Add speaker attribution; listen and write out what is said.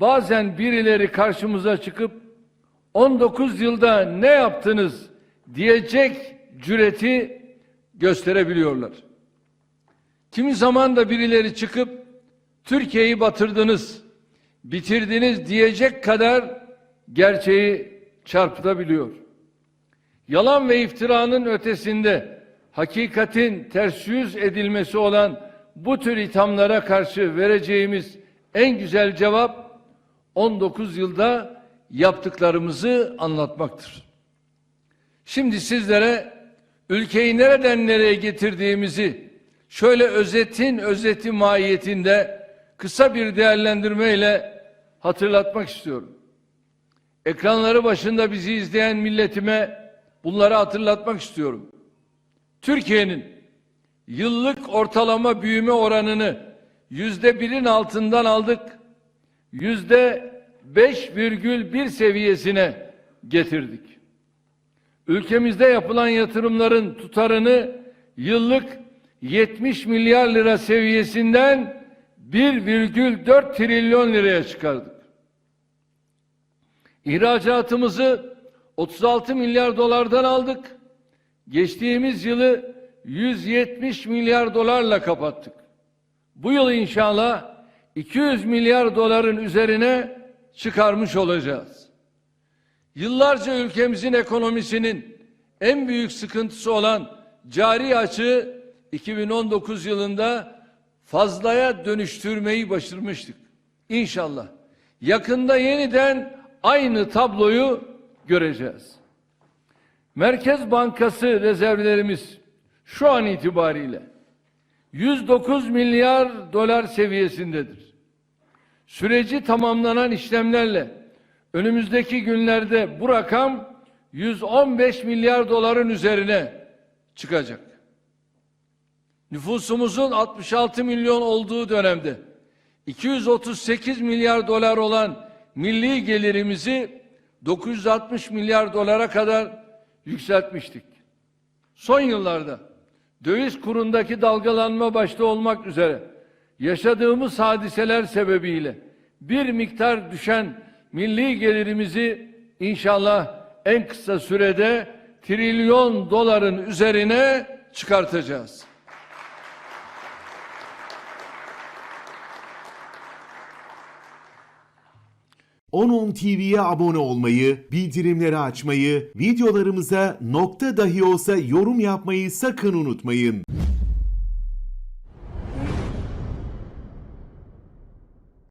Speaker 1: bazen birileri karşımıza çıkıp 19 yılda ne yaptınız diyecek cüreti gösterebiliyorlar. Kimi zaman da birileri çıkıp Türkiye'yi batırdınız, bitirdiniz diyecek kadar gerçeği çarpıtabiliyor. Yalan ve iftiranın ötesinde hakikatin ters yüz edilmesi olan bu tür ithamlara karşı vereceğimiz en güzel cevap 19 yılda yaptıklarımızı anlatmaktır. Şimdi sizlere ülkeyi nereden nereye getirdiğimizi şöyle özetin özeti mahiyetinde kısa bir değerlendirmeyle hatırlatmak istiyorum. Ekranları başında bizi izleyen milletime bunları hatırlatmak istiyorum. Türkiye'nin yıllık ortalama büyüme oranını yüzde birin altından aldık. Yüzde beş virgül bir seviyesine getirdik. Ülkemizde yapılan yatırımların tutarını yıllık 70 milyar lira seviyesinden 1,4 trilyon liraya çıkardık. İhracatımızı 36 milyar dolardan aldık. Geçtiğimiz yılı 170 milyar dolarla kapattık. Bu yıl inşallah 200 milyar doların üzerine çıkarmış olacağız. Yıllarca ülkemizin ekonomisinin en büyük sıkıntısı olan cari açığı 2019 yılında fazlaya dönüştürmeyi başarmıştık. İnşallah yakında yeniden aynı tabloyu göreceğiz. Merkez Bankası rezervlerimiz şu an itibariyle 109 milyar dolar seviyesindedir. Süreci tamamlanan işlemlerle önümüzdeki günlerde bu rakam 115 milyar doların üzerine çıkacak. Nüfusumuzun 66 milyon olduğu dönemde 238 milyar dolar olan milli gelirimizi 960 milyar dolara kadar yükseltmiştik. Son yıllarda döviz kurundaki dalgalanma başta olmak üzere yaşadığımız hadiseler sebebiyle bir miktar düşen milli gelirimizi inşallah en kısa sürede trilyon doların üzerine çıkartacağız.
Speaker 2: Onun TV'ye abone olmayı, bildirimleri açmayı, videolarımıza nokta dahi olsa yorum yapmayı sakın unutmayın.